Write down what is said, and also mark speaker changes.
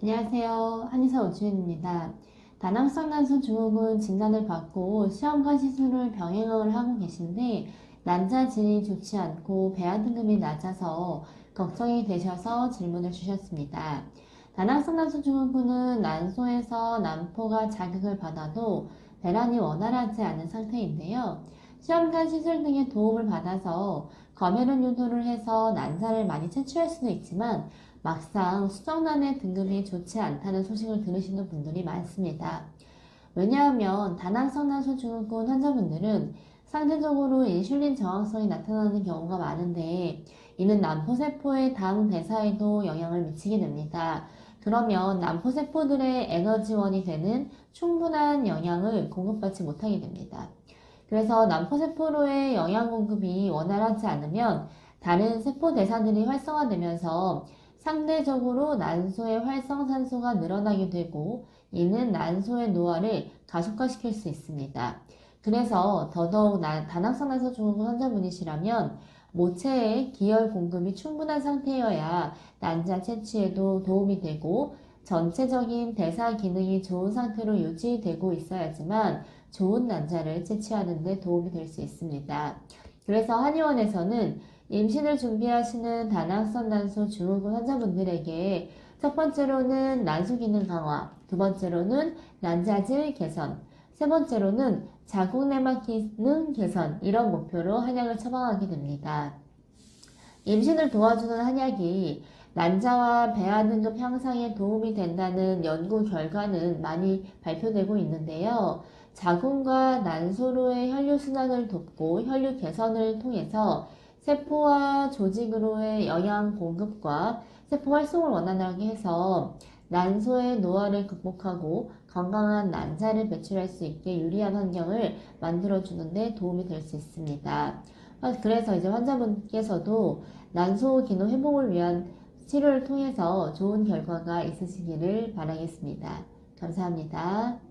Speaker 1: 안녕하세요. 한의사 오주인입니다. 다낭성 난소 증후군 진단을 받고 시험과 시술을 병행을 하고 계신데 난자 질이 좋지 않고 배아 등급이 낮아서 걱정이 되셔서 질문을 주셨습니다. 다낭성 난소 증후군은 난소에서 난포가 자극을 받아도 배란이 원활하지 않은 상태인데요. 시험관 시술 등의 도움을 받아서 검혈은 유도를 해서 난자를 많이 채취할 수도 있지만 막상 수정란의 등급이 좋지 않다는 소식을 들으시는 분들이 많습니다. 왜냐하면 다낭성 난 소 증후군 환자분들은 상대적으로 인슐린 저항성이 나타나는 경우가 많은데 이는 난포세포의 당 대사에도 영향을 미치게 됩니다. 그러면 난포세포들의 에너지원이 되는 충분한 영양을 공급받지 못하게 됩니다. 그래서 난포세포로의 영양 공급이 원활하지 않으면 다른 세포 대사들이 활성화되면서 상대적으로 난소의 활성산소가 늘어나게 되고 이는 난소의 노화를 가속화시킬 수 있습니다. 그래서 더더욱 다낭성 난소 증후군 환자분이시라면 모체의 기혈 공급이 충분한 상태여야 난자 채취에도 도움이 되고 전체적인 대사 기능이 좋은 상태로 유지되고 있어야지만 좋은 난자를 채취하는 데 도움이 될 수 있습니다. 그래서 한의원에서는 임신을 준비하시는 다낭성 난소 증후군 환자분들에게 첫 번째로는 난소 기능 강화, 두 번째로는 난자질 개선, 세 번째로는 자궁 내막 기능 개선 이런 목표로 한약을 처방하게 됩니다. 임신을 도와주는 한약이 난자와 배아 등급 향상에 도움이 된다는 연구 결과는 많이 발표되고 있는데요. 자궁과 난소로의 혈류 순환을 돕고 혈류 개선을 통해서 세포와 조직으로의 영양 공급과 세포 활성을 원활하게 해서 난소의 노화를 극복하고 건강한 난자를 배출할 수 있게 유리한 환경을 만들어주는 데 도움이 될 수 있습니다. 그래서 이제 환자분께서도 난소 기능 회복을 위한 치료를 통해서 좋은 결과가 있으시기를 바라겠습니다. 감사합니다.